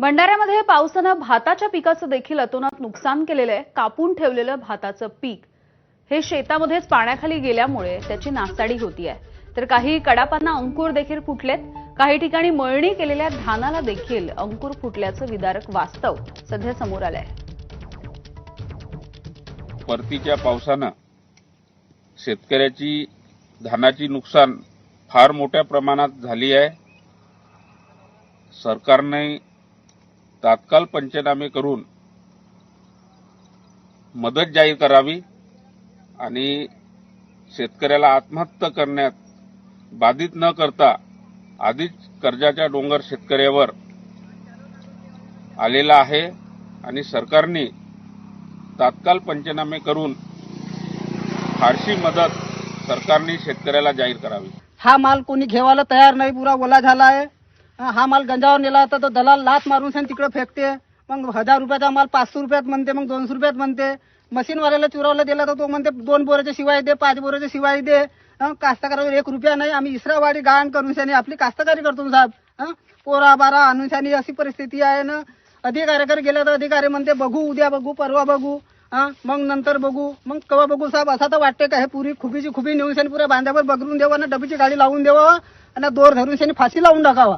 भंडाऱ्यामध्ये पावसानं भाताच्या पिकाचं देखील अतोनात नुकसान केलेलं आहे. कापून ठेवलेलं भाताचं पीक हे शेतामध्येच पाण्याखाली गेल्यामुळे त्याची नासाडी होती आहे. तर काही कडापांना अंकुर देखील फुटलेत. काही ठिकाणी मळणी केलेल्या धानाला देखील अंकुर फुटल्याचं विदारक वास्तव सध्या समोर आलंय. परतीच्या पावसानं शेतकऱ्याची धानाची नुकसान फार मोठ्या प्रमाणात झाली आहे. सरकारने तात्काळ पंचनामे करून मदत जाहीर करावी आणि शेतकऱ्याला आत्महत्या करण्यात बाधित न करता आधीच कर्जाच्या डोंगर शेतकऱ्यावर आलेला आहे आणि सरकारने तात्काळ पंचनामे करून फारशी मदत सरकारने शेतकऱ्याला जाहीर करावी. हा माल कोणी घेवायला तयार नाही पुरा ओला झाला आहे हा माल गंजावर नेला तर तो दलाल लाच मारून सन तिकडे फेकते. मग हजार रुपयाचा माल पाचशे रुपयात म्हणते मग दोनशे रुपयात म्हणते. मशीनवाल्याला चुरावला दिला तर तो म्हणते दोन बोराच्या शिवाय दे पाच बोराच्या शिवाय दे. कास्तकारावर एक रुपया नाही आम्ही इसरावाडी गाण करून शानी आपली कास्तकारी करतो साहेब. हां पोरा बारा आणून शानी अशी परिस्थिती आहे ना. अधिकाऱ्याकडे गेला तर अधिकारी म्हणते बघू उद्या बघू परवा बघू. हां मग नंतर बघू. मग कवा बघू साहेब असा तर वाटते का हे पुरी खुबीची खुबी नेऊन शानी पुऱ्या बांधावर बगरून देवा ना डबीची गाडी लावून देवा आणि दोर धरून शानी फाशी लावून टाकावा.